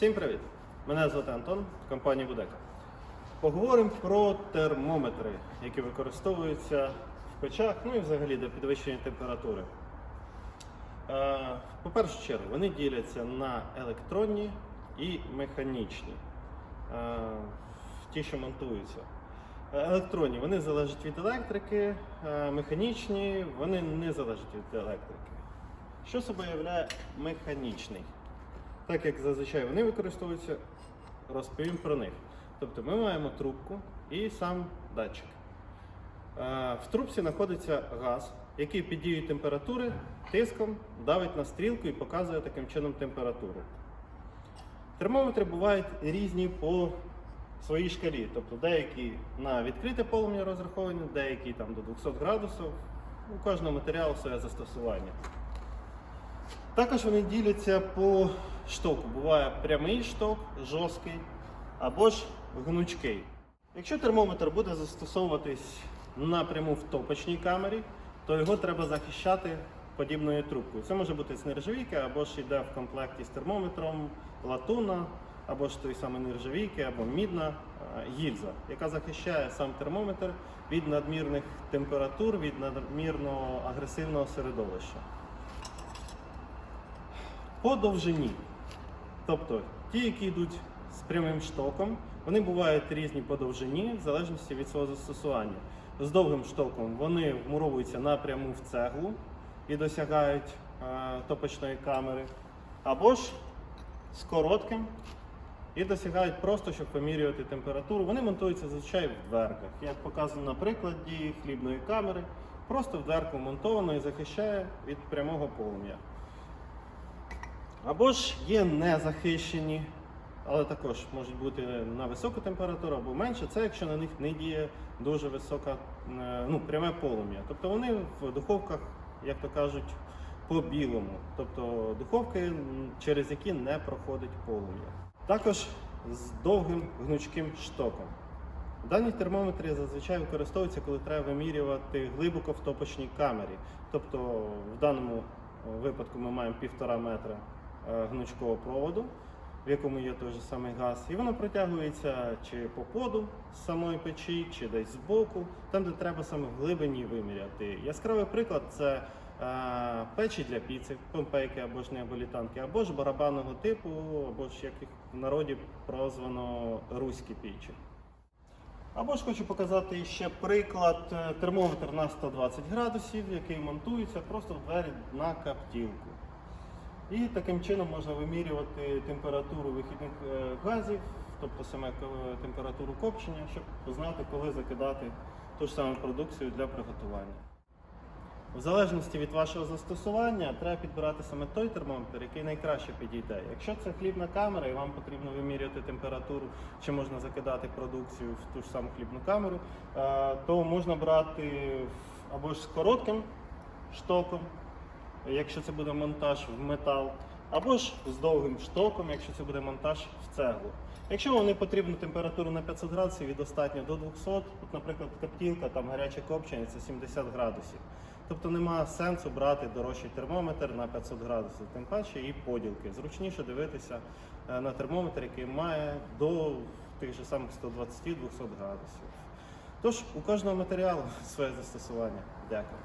Всім привіт! Мене звати Антон, компанія Будека. Поговоримо про термометри, які використовуються в печах, ну і взагалі для підвищення температури. Е, По першу чергу, вони діляться на електронні і механічні. Е, Ті, що монтуються. Електронні вони залежать від електрики, е, механічні вони не залежать від електрики. Що собою являє механічний? Так як зазвичай вони використовуються, розповім про них. Тобто ми маємо трубку і сам датчик. Е, В трубці знаходиться газ, який під дією температури тиском давить на стрілку і показує таким чином температуру. Термометри бувають різні по своїй шкалі. Тобто деякі на відкрите полум'я розраховані, деякі там до 200 градусів. У кожного матеріалу своє застосування. Також вони діляться по штоку. Буває прямий шток, жорсткий або ж гнучкий. Якщо термометр буде застосовуватись напряму в топочній камері, то його треба захищати подібною трубкою. Це може бути з нержавійки, або ж йде в комплекті з термометром латуна, або ж той самий нержавійки, або мідна е, гільза, яка захищає сам термометр від надмірних температур, від надмірного агресивного середовища. По довжині. Тобто ті, які йдуть з прямим штоком, вони бувають різні по довжині, в залежності від свого застосування. З довгим штоком вони вмуровуються напряму в цеглу і досягають е, топочної камери, або ж з коротким і досягають просто, щоб помірювати температуру. Вони монтуються зазвичай в дверках. Як показано на прикладі хлібної камери, просто в дверку монтовано і захищає від прямого полум'я. Або ж є незахищені, але також можуть бути на високу температуру або менше. Це якщо на них не діє дуже висока, е, ну, пряме полум'я. Тобто вони в духовках, як то кажуть, по білому. Тобто духовки, через які не проходить полум'я. Також з довгим гнучким штоком. Дані термометри зазвичай використовуються, коли треба вимірювати глибоко в топочній камері. Тобто в даному е, випадку ми маємо півтора метра е, гнучкового проводу, в якому є той же самий газ, і воно протягується чи по поду з самої печі, чи десь збоку, там, де треба саме в глибині виміряти. Яскравий приклад це е, печі для піци, помпейки або ж неаболітанки, або ж барабанного типу, або ж як їх в народі прозвано руські пічі. Або ж хочу показати ще приклад е, термометр на 120 градусів, який монтується просто в двері на каптілку. І таким чином можна вимірювати температуру вихідних е, газів, тобто саме температуру копчення, щоб знати, коли закидати ту ж саму продукцію для приготування. В залежності від вашого застосування треба підбирати саме той термометр, який найкраще підійде. Якщо це хлібна камера і вам потрібно вимірювати температуру, чи можна закидати продукцію в ту ж саму хлібну камеру, е, то можна брати або ж з коротким штоком, якщо це буде монтаж в метал, або ж з довгим штоком, якщо це буде монтаж в цеглу. Якщо вам не потрібну температуру на 500 градусів і достатньо до 200, от, наприклад, коптілка, там гаряче копчення це 70 градусів. Тобто немає сенсу брати дорожчий термометр на 500 градусів, тим паче і поділки. Зручніше дивитися е, на термометр, який має до тих же самих 120-200 градусів. Тож у кожного матеріалу своє застосування. Дякую.